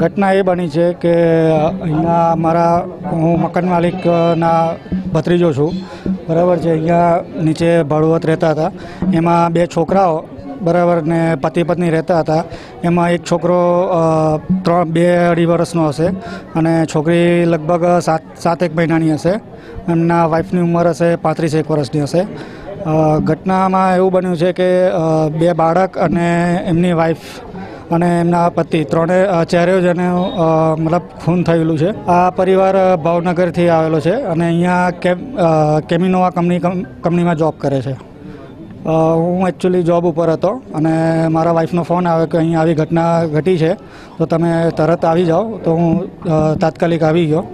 ઘટના એ બની છે કે અહીંયા મારા, હું મકાન માલિકના ભત્રીજો છું. બરાબર છે, અહીંયા નીચે ભાડુવત રહેતા હતા. એમાં બે છોકરાઓ, બરાબર, ને પતિ પત્ની રહેતા હતા. એમાં એક છોકરો ત્રણ, બે અઢી વર્ષનો હશે અને છોકરી લગભગ સાત સાત એક મહિનાની હશે. એમના વાઈફની ઉંમર હશે પાંત્રીસ એક વર્ષની હશે. ઘટનામાં એવું બન્યું છે કે બે બાળક અને એમની વાઈફ અને એમના પતિ ત્રણે અ, જ જણે મતલબ ખૂન થયેલું છે. આ પરિવાર ભાવનગરથી આવેલો છે અને અહીંયા કેમ કેમિનોવા કંપની કંપનીમાં જોબ કરે છે. હું એકચ્યુઅલી જોબ ઉપર હતો અને મારા વાઈફનો ફોન આવ્યો કે અહીં આવી ઘટના ઘટી છે તો તમે તરત આવી જાઓ. તો હું તાત્કાલિક આવી ગયો.